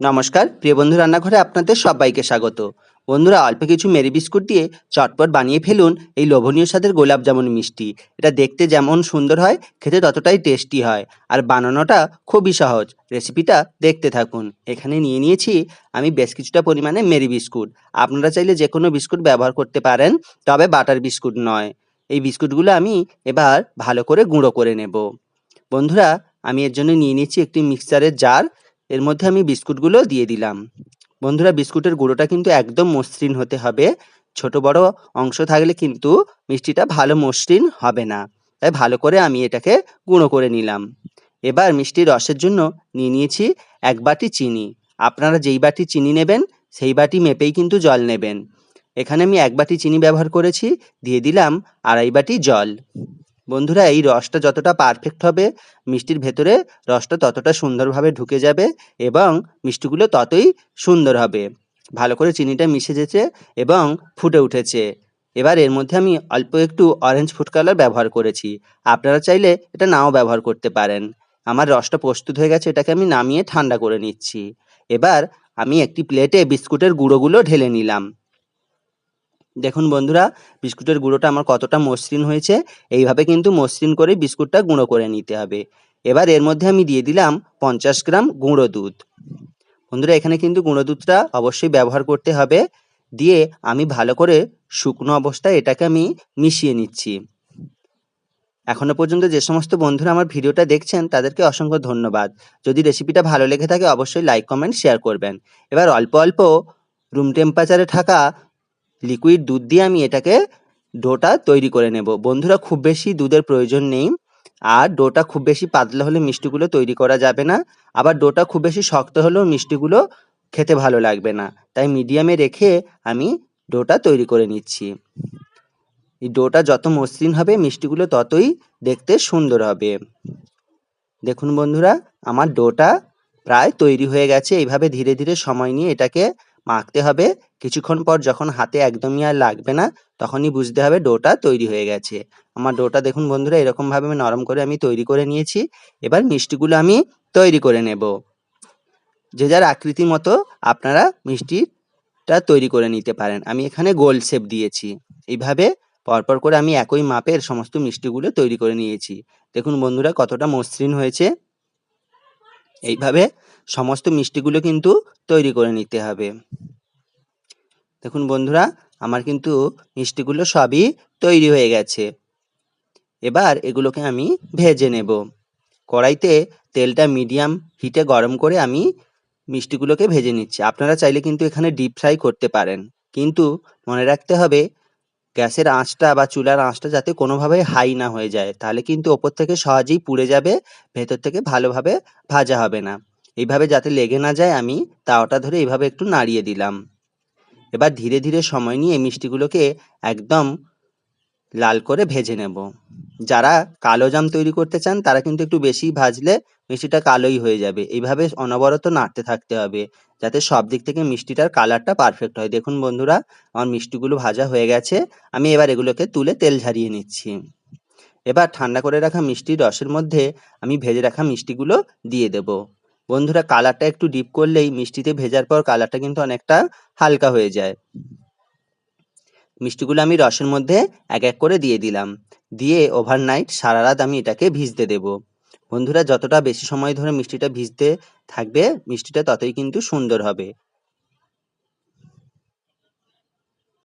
নমস্কার, প্রিয় বন্ধু রান্নাঘরে আপনাদের সবাইকে স্বাগত। বন্ধুরা, অল্প কিছু মেরি বিস্কুট দিয়ে চটপট বানিয়ে ফেলুন এই লোভনীয় স্বাদের গোলাপ জামুন মিষ্টি। এটা দেখতে যেমন সুন্দর হয়, খেতে ততটাই টেস্টি হয়। আর বানানোটা খুবই সহজ। রেসিপিটা দেখতে থাকুন। এখানে নিয়ে নিয়েছি আমি বেশ কিছুটা পরিমাণে মেরি বিস্কুট। আপনারা চাইলে যে কোনো বিস্কুট ব্যবহার করতে পারেন, তবে বাটার বিস্কুট নয়। এই বিস্কুটগুলো আমি এবার ভালো করে গুঁড়ো করে নেব। বন্ধুরা, আমি এর জন্য নিয়ে নিয়েছি একটি মিক্সচারের জার। এর মধ্যে আমি বিস্কুটগুলো দিয়ে দিলাম। বন্ধুরা, বিস্কুটের গুঁড়োটা কিন্তু একদম মসৃণ হতে হবে। ছোট, বড় অংশ থাকলে কিন্তু মিষ্টিটা ভালো মসৃণ হবে না। তাই ভালো করে আমি এটাকে গুঁড়ো করে নিলাম। এবার মিষ্টির রসের জন্য নিয়ে নিয়েছি এক বাটি চিনি। আপনারা যেই বাটি চিনি নেবেন, সেই বাটি মেপেই কিন্তু জল নেবেন। এখানে আমি এক বাটি চিনি ব্যবহার করেছি, দিয়ে দিলাম আড়াই বাটি জল। বন্ধুরা, এই রসটা যতটা পারফেক্ট হবে, মিষ্টির ভেতরে রসটা ততটা সুন্দরভাবে ঢুকে যাবে এবং মিষ্টিগুলো ততই সুন্দর হবে। ভালো করে চিনিটা মিশে যেছে এবং ফুটে উঠেছে। এবার এর মধ্যে আমি অল্প একটু অরেঞ্জ ফুড কালার ব্যবহার করেছি। আপনারা চাইলে এটা নাও ব্যবহার করতে পারেন। আমার রসটা প্রস্তুত হয়ে গেছে, এটাকে আমি নামিয়ে ঠান্ডা করে নিচ্ছি। এবার আমি একটি প্লেটে বিস্কুটের গুঁড়োগুলো ঢেলে নিলাম। দেখুন বন্ধুরা, বিস্কুটের গুঁড়োটা আমার কতটা মসৃণ হয়েছে, এইভাবে কিন্তু মসৃণ করে বিস্কুটটা গুঁড়ো করে নিতে হবে। এবার এর মধ্যে আমি দিয়ে দিলাম পঞ্চাশ গ্রাম গুঁড়ো দুধ। বন্ধুরা, এখানে কিন্তু গুঁড়ো দুধটা অবশ্যই ব্যবহার করতে হবে। দিয়ে আমি ভালো করে শুকনো অবস্থায় এটাকে আমি মিশিয়ে নিচ্ছি। এখনও পর্যন্ত যে সমস্ত বন্ধুরা আমার ভিডিওটা দেখছেন, তাদেরকে অসংখ্য ধন্যবাদ। যদি রেসিপিটা ভালো লেগে থাকে, অবশ্যই লাইক, কমেন্ট, শেয়ার করবেন। এবার অল্প অল্প রুম টেম্পারেচারে থাকা লিকুইড দুধ দিয়ে আমি এটাকে ডোটা তৈরি করে নেব। বন্ধুরা, খুব বেশি দুধের প্রয়োজন নেই। আর ডোটা খুব বেশি পাতলা হলে মিষ্টিগুলো তৈরি করা যাবে না। আবার ডোটা খুব বেশি শক্ত হলেও মিষ্টিগুলো খেতে ভালো লাগবে না। তাই মিডিয়ামে রেখে আমি ডোটা তৈরি করে নিচ্ছি। এই ডোটা যত মসৃণ হবে মিষ্টিগুলো ততই দেখতে সুন্দর হবে। দেখুন বন্ধুরা, আমার ডোটা প্রায় তৈরি হয়ে গেছে। এইভাবে ধীরে ধীরে সময় নিয়ে এটাকে মাখতে হবে। কিছুক্ষণ পর যখন হাতে একদমই আর লাগবে না, তখনই বুঝতে হবে ডোটা তৈরি হয়ে গেছে। আমার ডোটা দেখুন বন্ধুরা এরকম ভাবে আমি নরম করে আমি তৈরি করে নিয়েছি। এবার মিষ্টিগুলো আমি তৈরি করে নেব। যে যার আকৃতি মতো আপনারা মিষ্টিটা তৈরি করে নিতে পারেন। আমি এখানে গোল শেপ দিয়েছি। এইভাবে পরপর করে আমি একই মাপের সমস্ত মিষ্টিগুলো তৈরি করে নিয়েছি। দেখুন বন্ধুরা, কতটা মসৃণ হয়েছে। এইভাবে সমস্ত মিষ্টিগুলো কিন্তু তৈরি করে নিতে হবে। দেখুন বন্ধুরা, আমার কিন্তু মিষ্টিগুলো সবই তৈরি হয়ে গেছে। এবার এগুলোকে আমি ভেজে নেব। কড়াইতে তেলটা মিডিয়াম হিটে গরম করে আমি মিষ্টিগুলোকে ভেজে নিচ্ছি। আপনারা চাইলে কিন্তু এখানে ডিপ ফ্রাই করতে পারেন। কিন্তু মনে রাখতে হবে গ্যাসের আঁচটা বা চুলার আঁচটা যাতে কোনোভাবে হাই না হয়ে যায়, তাহলে কিন্তু ওপর থেকে সহজেই পুড়ে যাবে, ভেতর থেকে ভালোভাবে ভাজা হবে না। এইভাবে যাতে লেগে না যায়, আমি তাওটা ধরে এইভাবে একটু নাড়িয়ে দিলাম। এবার ধীরে ধীরে সময় নিয়ে মিষ্টিগুলোকে একদম লাল করে ভেজে নেব। যারা কালো জাম তৈরি করতে চান, তারা কিন্তু একটু বেশি ভাজলে মিষ্টিটা কালোই হয়ে যাবে। এইভাবে অনবরত নাড়তে থাকতে হবে, যাতে সব দিক থেকে মিষ্টিটার কালারটা পারফেক্ট হয়। দেখুন বন্ধুরা, আমার মিষ্টিগুলো ভাজা হয়ে গেছে, আমি এবার এগুলোকে তুলে তেল ঝারিয়ে নিচ্ছি। এবার ঠান্ডা করে রাখা মিষ্টির রসের মধ্যে আমি ভেজে রাখা মিষ্টিগুলো দিয়ে দেব। বন্ধুরা, কালারটা একটু ডিপ করলেই মিষ্টিতে ভেজার পর কালারটা কিন্তু অনেকটা হালকা হয়ে যায়। মিষ্টিগুলো আমি রসের মধ্যে এক এক করে দিয়ে দিলাম। দিয়ে ওভারনাইট সারা রাত আমি এটাকে ভিজতে দেব। বন্ধুরা, যতটা বেশি সময় ধরে মিষ্টিটা ভিজতে থাকবে, মিষ্টিটা ততই কিন্তু সুন্দর হবে।